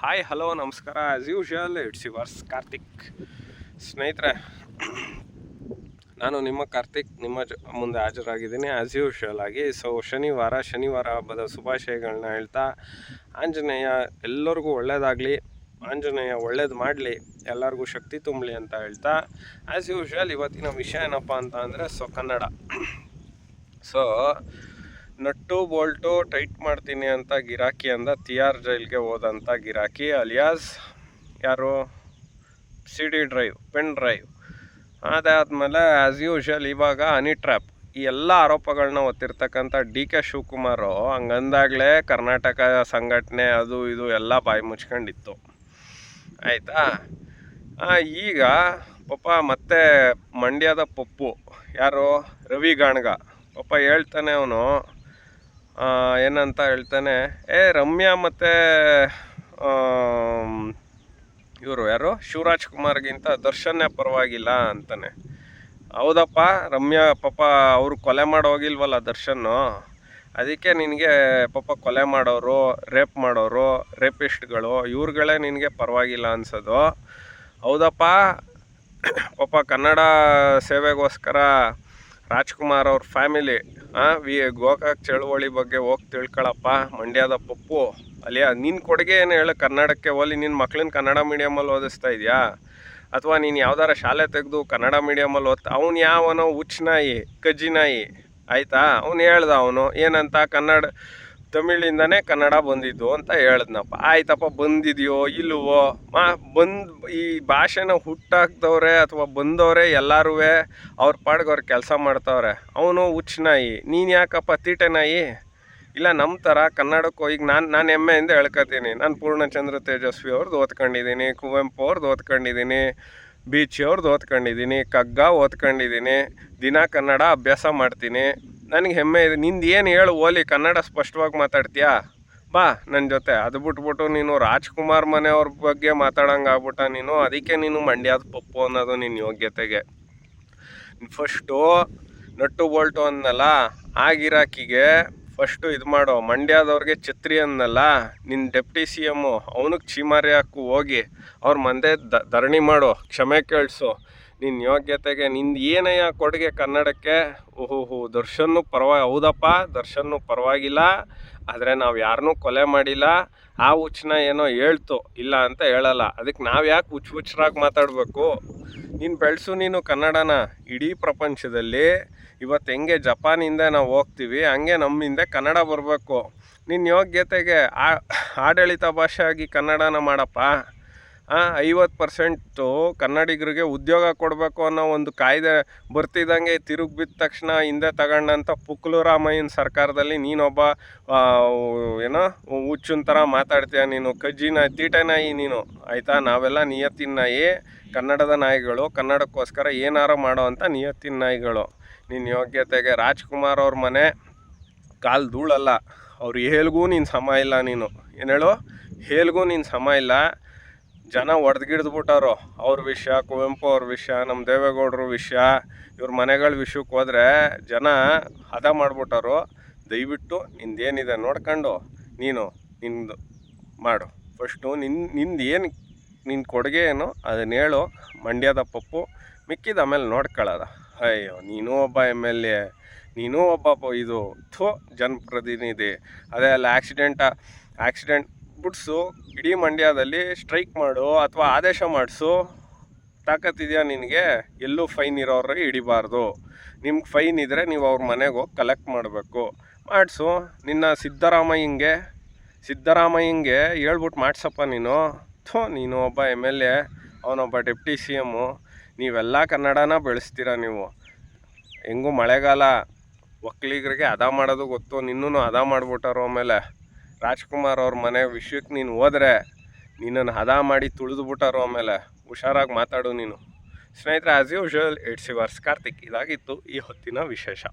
Hi hello ನಮಸ್ಕಾರ. As usual it's yours Karthik ಸ್ನೇಹಿತರೆ, ನಾನು ನಿಮ್ಮ ಕಾರ್ತಿಕ್ ನಿಮ್ಮ ಜ, ಮುಂದೆ ಹಾಜರಾಗಿದ್ದೀನಿ. ಆ್ಯಸ್ ಯೂಶಲ್ ಆಗಿ ಸೊ ಶನಿವಾರ ಶನಿವಾರ ಹಬ್ಬದ ಶುಭಾಶಯಗಳನ್ನ ಹೇಳ್ತಾ, ಆಂಜನೇಯ ಎಲ್ಲರಿಗೂ ಒಳ್ಳೇದಾಗಲಿ, ಆಂಜನೇಯ ಒಳ್ಳೇದು ಮಾಡಲಿ, ಎಲ್ಲರಿಗೂ ಶಕ್ತಿ ತುಂಬಲಿ ಅಂತ ಹೇಳ್ತಾ ಆ್ಯಸ್ ಯೂಶಲ್ ಇವತ್ತಿನ ವಿಷಯ ಏನಪ್ಪ ಅಂತ ಅಂದರೆ so Kannada. So nut bolt tight ಮಾಡ್ತೀನಿ ಅಂತ ಗಿರಾಕಿ ಅಂದ. ತಿಯಾರ್ ಜೈಲ್ಗೆ ಹೋದಂಥ ಗಿರಾಕಿ ಅಲಿಯಾಸ್. ಯಾರು? C D drive, pen drive. ಅದಾದಮೇಲೆ ಆ್ಯಸ್ ಯೂಶಲ್ ಇವಾಗ ಹನಿ ಟ್ರ್ಯಾಪ್. ಈ ಎಲ್ಲ ಆರೋಪಗಳನ್ನ ಹೊತ್ತಿರ್ತಕ್ಕಂಥ ಡಿ ಕೆ ಶಿವಕುಮಾರು ಹಂಗಂದಾಗಲೇ ಕರ್ನಾಟಕ ಸಂಘಟನೆ ಅದು ಇದು ಎಲ್ಲ ಬಾಯಿ ಮುಚ್ಕೊಂಡಿತ್ತು. ಆಯಿತಾ? ಈಗ ಪಾಪ ಮತ್ತೆ ಮಂಡ್ಯದ ಪಪ್ಪು. ಯಾರು? ರವಿ ಗಾಣ್ಗ. ಪಾಪ ಹೇಳ್ತಾನೆ ಅವನು. ಏನಂತ ಹೇಳ್ತಾನೆ, ಏ, ರಮ್ಯಾ ಮತ್ತು ಇವರು ಯಾರು? ಶಿವರಾಜ್ ಕುಮಾರ್ಗಿಂತ ದರ್ಶನ್ನೇ ಪರವಾಗಿಲ್ಲ ಅಂತಾನೆ. ಹೌದಪ್ಪ, ರಮ್ಯಾ ಪಾಪ ಅವರು ಕೊಲೆ ಮಾಡೋಗಿಲ್ವಲ್ಲ ದರ್ಶನ್ನು. ಅದಕ್ಕೆ ನಿನಗೆ ಪಾಪ ಕೊಲೆ ಮಾಡೋರು, ರೇಪ್ ಮಾಡೋರು, ರೇಪಿಸ್ಟ್ಗಳು, ಇವ್ರುಗಳೇ ನಿನಗೆ ಪರವಾಗಿಲ್ಲ ಅನ್ಸೋದು. ಹೌದಪ್ಪ, ಪಾಪ ಕನ್ನಡ ಸೇವೆಗೋಸ್ಕರ ರಾಜ್ಕುಮಾರ್ ಅವ್ರ ಫ್ಯಾಮಿಲಿ ವಿ, ಗೋಕಾಕ್ ಚಳುವಳಿ ಬಗ್ಗೆ ಹೋಗಿ ತಿಳ್ಕೊಳಪ್ಪ, ಮಂಡ್ಯದ ಪಪ್ಪು. ಅಲ್ಲಿಯ ನಿನ್ನ ಕೊಡುಗೆ ಏನು ಹೇಳು? ಕನ್ನಡಕ್ಕೆ ಹೋಲಿ ನಿನ್ನ ಮಕ್ಳನ್ನ ಕನ್ನಡ ಮೀಡಿಯಮಲ್ಲಿ ಓದಿಸ್ತಾ ಇದೆಯಾ? ಅಥವಾ ನೀನು ಯಾವ್ದಾರ ಶಾಲೆ ತೆಗೆದು ಕನ್ನಡ ಮೀಡಿಯಮಲ್ಲಿ ಓದ್ತಾ, ಅವ್ನು ಯಾವನೋ ಹುಚ್ಚ ನಾಯಿ, ಕಜ್ಜಿ ನಾಯಿ, ಆಯಿತಾ? ಅವ್ನು ಹೇಳ್ದ ಅವನು, ಏನಂತ ಕನ್ನಡ ತಮಿಳಿಂದನೇ ಕನ್ನಡ ಬಂದಿದ್ದು ಅಂತ ಹೇಳಿದ್ನಪ್ಪ. ಆಯ್ತಪ್ಪ, ಬಂದಿದೆಯೋ, ಇಲ್ವೋ? ಮಾ, ಬಂದು, ಈ ಭಾಷೆನ ಹುಟ್ಟಾಕ್ದವ್ರೆ ಅಥವಾ ಬಂದವರೆ ಎಲ್ಲರೂ ಅವ್ರ ಪಾಡ್ಗೆ ಅವ್ರು ಕೆಲಸ ಮಾಡ್ತವ್ರೆ. ಅವನು ನಾಯಿ. ನೀನು ಯಾಕಪ್ಪ ತೀಟೆ ನಾಯಿ? ಇಲ್ಲ ನಮ್ಮ ಥರ ಕನ್ನಡಕ್ಕೂ ಈಗ ನಾನು ನಾನು ಹೆಮ್ಮೆಯಿಂದ ಹೇಳ್ಕೊತೀನಿ. ನಾನು ಪೂರ್ಣಚಂದ್ರ ತೇಜಸ್ವಿ ಅವ್ರದ್ದು ಓದ್ಕೊಂಡಿದ್ದೀನಿ ಕುವೆಂಪು ಅವ್ರದ್ದು ಓದ್ಕೊಂಡಿದ್ದೀನಿ ಬೀಚಿ ಅವ್ರದ್ದು ಓದ್ಕೊಂಡಿದ್ದೀನಿ ಕಗ್ಗ ಓದ್ಕೊಂಡಿದ್ದೀನಿ ದಿನ ಕನ್ನಡ ಅಭ್ಯಾಸ ಮಾಡ್ತೀನಿ. ನನಗೆ ಹೆಮ್ಮೆ ಇದೆ. ನಿಂದು ಏನು ಹೇಳು ಓಲಿ, ಕನ್ನಡ ಸ್ಪಷ್ಟವಾಗಿ ಮಾತಾಡ್ತೀಯಾ? ಬಾ ನನ್ನ ಜೊತೆ. ಅದು ಬಿಟ್ಬಿಟ್ಟು ನೀನು ರಾಜ್ಕುಮಾರ್ ಮನೆಯವ್ರ ಬಗ್ಗೆ ಮಾತಾಡೋಂಗೆ ಆಗ್ಬಿಟ್ಟ ನೀನು. ಅದಕ್ಕೆ ನೀನು ಮಂಡ್ಯದ ಪಪ್ಪು ಅನ್ನೋದು ನಿನ್ನ ಯೋಗ್ಯತೆಗೆ. ಫಸ್ಟು ನಟ್ಟು ಬೋಲ್ಟು ಅನ್ನಲ್ಲ, ಆಗಿರಾಕಿಗೆ ಗಿರಾಕಿಗೆ ಫಸ್ಟು ಇದು ಮಾಡು. ಮಂಡ್ಯದವ್ರಿಗೆ ಛತ್ರಿ ಅನ್ನಲ್ಲ ನಿನ್ನ ಡೆಪ್ಟಿ ಸಿ ಎಮ್ಮು, ಅವನಿಗೆ ಚೀಮಾರಿ ಹಾಕು, ಹೋಗಿ. ಅವ್ರ ಮಂದೆ ಧರಣಿ ಮಾಡು, ಕ್ಷಮೆ ಕೇಳಿಸು. ನಿನ್ನ ಯೋಗ್ಯತೆಗೆ, ನಿಂದು ಏನಯ್ಯ ಕೊಡುಗೆ ಕನ್ನಡಕ್ಕೆ ಓಹೋ ದರ್ಶನ್ನು ಪರವಾಗಿ, ಹೌದಪ್ಪ, ದರ್ಶನ್ನು ಪರವಾಗಿಲ್ಲ, ಆದರೆ ನಾವು ಯಾರನ್ನೂ ಕೊಲೆ ಮಾಡಿಲ್ಲ, ಆ ಹುಚ್ಚನ ಏನೋ ಹೇಳ್ತು, ಇಲ್ಲ ಅಂತ ಹೇಳಲ್ಲ. ಅದಕ್ಕೆ ನಾವು ಯಾಕೆ ಹುಚ್ಚು ಹುಚ್ಚರಾಗಿ ಮಾತಾಡಬೇಕು? ನೀನು ಬೆಳೆಸು ನೀನು ಕನ್ನಡನ ಇಡೀ ಪ್ರಪಂಚದಲ್ಲಿ. ಇವತ್ತು ಹೆಂಗೆ ಜಪಾನಿಂದ ನಾವು ಹೋಗ್ತೀವಿ, ಹಂಗೆ ನಮ್ಮಿಂದ ಕನ್ನಡ ಬರಬೇಕು. ನಿನ್ನ ಯೋಗ್ಯತೆಗೆ ಆಡಳಿತ ಭಾಷೆಯಾಗಿ ಕನ್ನಡನ ಮಾಡಪ್ಪ. ಐವತ್ತು ಪರ್ಸೆಂಟು ಕನ್ನಡಿಗರಿಗೆ ಉದ್ಯೋಗ ಕೊಡಬೇಕು ಅನ್ನೋ ಒಂದು ಕಾಯ್ದೆ ಬರ್ತಿದ್ದಂಗೆ ತಿರುಗಿ ಬಿದ್ದ ತಕ್ಷಣ ಹಿಂದೆ ತಗೊಂಡಂಥ ಪುಕ್ಲು ರಾಮಯ್ಯನ ಸರ್ಕಾರದಲ್ಲಿ ನೀನೊಬ್ಬ ಏನೋ ಹುಚ್ಚಿನ ಥರ ಮಾತಾಡ್ತೀಯ ನೀನು, ಕಜ್ಜಿನ ತೀಟನಾಯಿ ನೀನು, ಆಯಿತಾ? ನಾವೆಲ್ಲ ನಿಯತ್ತಿನ ನಾಯಿ, ಕನ್ನಡದ ನಾಯಿಗಳು, ಕನ್ನಡಕ್ಕೋಸ್ಕರ ಏನಾರೋ ಮಾಡೋ ಅಂತ ನಿಯತ್ತಿನ ನಾಯಿಗಳು. ನಿನ್ನ ಯೋಗ್ಯತೆಗೆ ರಾಜ್ಕುಮಾರ್ ಅವ್ರ ಮನೆ ಕಾಲು ಧೂಳಲ್ಲ. ಅವ್ರು ಹೇಳ್ಗೂ ನೀನು ಸಮ ಇಲ್ಲ ನೀನು. ಏನು ಹೇಳು? ಹೇಳ್ಗೂ ನೀನು ಸಮ ಇಲ್ಲ. ಜನ ಒಡೆದ್ಗಿಡ್ದ್ಬಿಟ್ಟಾರೋ ಅವ್ರ ವಿಷಯ ಕುವೆಂಪು ಅವ್ರ ವಿಷಯ ನಮ್ಮ ದೇವೇಗೌಡರು ವಿಷಯ ಇವ್ರ ಮನೆಗಳ ವಿಷಯಕ್ಕೆ ಹೋದರೆ ಜನ ಹದ ಮಾಡಿಬಿಟ್ಟಾರೋ ದಯವಿಟ್ಟು ನಿಂದೇನಿದೆ ನೋಡ್ಕೊಂಡು ನೀನು ನಿಂದು ಮಾಡು. ಫಸ್ಟು ನಿನ್ನ ನಿಂದು ಏನು ನಿನ್ನ ಕೊಡುಗೆ ಏನು ಅದನ್ನ ಹೇಳು. ಮಂಡ್ಯದ ಪಪ್ಪು ಮಿಕ್ಕಿದ ಆಮೇಲೆ ನೋಡ್ಕೊಳ್ಳೋದ ಅಯ್ಯೋ, ನೀನು ಒಬ್ಬ ಎಂ ಎಲ್ ಎ, ನೀನು ಒಬ್ಬ ಇದು ಥೋ ಜನಪ್ರತಿನಿಧಿ. ಅದೇ ಅಲ್ಲ ಆಕ್ಸಿಡೆಂಟ ಆಕ್ಸಿಡೆಂಟ್ ಬಿಡ್ಸು ಇಡೀ ಮಂಡ್ಯದಲ್ಲಿ ಸ್ಟ್ರೈಕ್ ಮಾಡು ಅಥವಾ ಆದೇಶ ಮಾಡಿಸು, ತಾಕತ್ತಿದೆಯಾ ನಿನಗೆ? ಎಲ್ಲೂ ಫೈನ್ ಇರೋರು ಹಿಡಿಬಾರ್ದು. ನಿಮ್ಗೆ ಫೈನ್ ಇದ್ದರೆ ನೀವು ಅವ್ರ ಮನೆಗೆ ಹೋಗಿ ಕಲೆಕ್ಟ್ ಮಾಡಬೇಕು. ಮಾಡಿಸು. ನಿನ್ನ ಸಿದ್ದರಾಮಯ್ಯಂಗೆ ಸಿದ್ದರಾಮಯ್ಯಂಗೆ ಹೇಳ್ಬಿಟ್ಟು ಮಾಡ್ಸಪ್ಪ ನೀನು. ಥೋ, ನೀನು ಒಬ್ಬ ಎಂ ಎಲ್ ಎ, ಅವನೊಬ್ಬ ಡೆಪ್ಟಿ ಸಿ ಎಮ್ಮು ನೀವೆಲ್ಲ ಕನ್ನಡನ ಬೆಳೆಸ್ತೀರ ನೀವು? ಹೆಂಗೂ ಮಳೆಗಾಲ, ಒಕ್ಕಲಿಗರಿಗೆ ಅದ ಮಾಡೋದು ಗೊತ್ತು ನಿನ್ನೂ ಅದ ಮಾಡಿಬಿಟ್ಟಾರು ಆಮೇಲೆ. ರಾಜ್ಕುಮಾರ್ ಅವ್ರ ಮನೆ ವಿಷಯಕ್ಕೆ ನೀನು ಹೋದರೆ ನಿನ್ನನ್ನು ಹದ ಮಾಡಿ ತುಳಿದು ಬಿಟ್ಟಾರು ಆಮೇಲೆ ಹುಷಾರಾಗಿ ಮಾತಾಡು ನೀನು. ಸ್ನೇಹಿತರೆ as usual it's yours Karthik ಇದಾಗಿತ್ತು ಈ ಹೊತ್ತಿನ ವಿಶೇಷ.